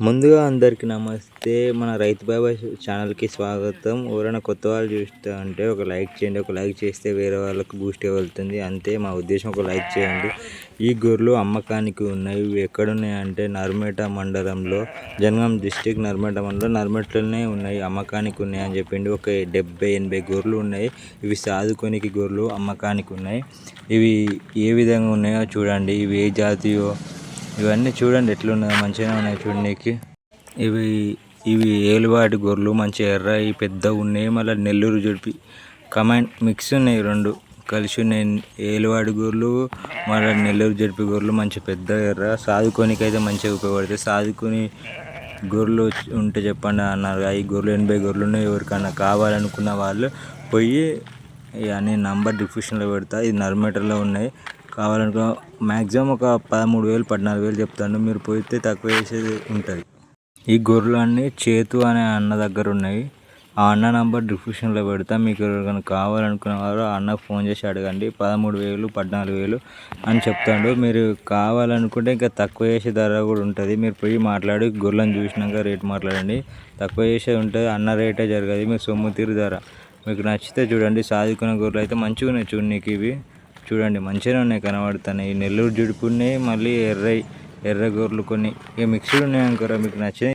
ముందుగా అందరికీ నమస్తే. మన రైతు బాబాయ్ ఛానల్కి స్వాగతం. ఎవరైనా కొత్త వాళ్ళు చూస్తా అంటే ఒక లైక్ చేయండి ఒక లైక్ చేస్తే వేరే వాళ్ళకు బూస్ట్ వెళ్తుంది అంతే మా ఉద్దేశం ఒక లైక్ చేయండి. ఈ గొర్రెలు అమ్మకానికి ఉన్నాయి. ఇవి ఎక్కడున్నాయంటే నర్మేట మండలంలో జనగాం డిస్టిక్ నర్మేట మండలం. నర్మేటలోనే ఉన్నాయి అమ్మకానికి ఉన్నాయి అని చెప్పిండు. ఒక డెబ్బై ఎనభై గొర్రెలు ఉన్నాయి. ఇవి సాదుకోనికి గొర్రెలు అమ్మకానికి ఉన్నాయి. ఇవి ఏ విధంగా ఉన్నాయో చూడండి. ఇవి ఏ జాతియో ఇవన్నీ చూడండి ఎట్లున్నాయో మంచిగా ఉన్నాయి చూడనీకి ఇవి ఇవి ఏలువాటి గొర్రెలు మంచి ఎర్రవి పెద్దగా ఉన్నాయి. మళ్ళీ నెల్లూరు జడిపి కమాండ్ మిక్స్ ఉన్నాయి రెండు. కలిసి ఉన్నాయి ఏలువాడి గొర్రెలు మళ్ళీ నెల్లూరు జడిపి గొర్రెలు మంచి పెద్ద ఎర్ర. సాదుకోనికి అయితే మంచిగా ఉపయోగపడతాయి. సాదుకొని గొర్రెలు ఉంటే చెప్పండి అన్నారు. ఈ గొర్రెలు ఎనభై గొర్రెలు ఉన్నాయి. ఎవరికైనా కావాలనుకున్న వాళ్ళు పోయి నేను నంబర్ డిస్క్రిప్షన్లో పెడతా. ఇది నర్మేటర్లో ఉన్నాయి. కావాలనుకో మ్యాక్సిమం ఒక పదమూడు వేలు పద్నాలుగు వేలు చెప్తాను మీరు పోయితే తక్కువ చేసేది ఉంటుంది. ఈ గొర్రెలు అన్నీ చేతు అనే అన్న దగ్గర ఉన్నాయి. ఆ అన్న నంబర్ డిస్క్రిప్షన్లో పెడతా. మీకు ఎవరికైనా కావాలనుకున్న వారు ఆ అన్నకు ఫోన్ చేసి అడగండి. పదమూడు వేలు పద్నాలుగు వేలు అని చెప్తాడు. మీరు కావాలనుకుంటే ఇంకా తక్కువ చేసే ధర కూడా ఉంటుంది. మీరు పోయి మాట్లాడి గొర్రెలను చూసినాక రేట్ మాట్లాడండి. తక్కువ చేసేది ఉంటుంది. అన్న రేటే జరగదు. మీరు సొమ్ము తీరు ధర. మీకు నచ్చితే చూడండి. సాదుకున్న గొర్రెలు అయితే మంచిగా ఉన్నాయి చూడనీకి ఇవి. చూడండి మంచిగానే ఉన్నాయి కనబడుతున్నాయి. నెల్లూరు జుడుపు ఉన్నాయి మళ్ళీ ఎర్రయి ఎర్ర గొర్రెలు కొన్ని. ఇక మిక్స్డ్ ఉన్నాయి అనుకోరా మీకు నచ్చినాయి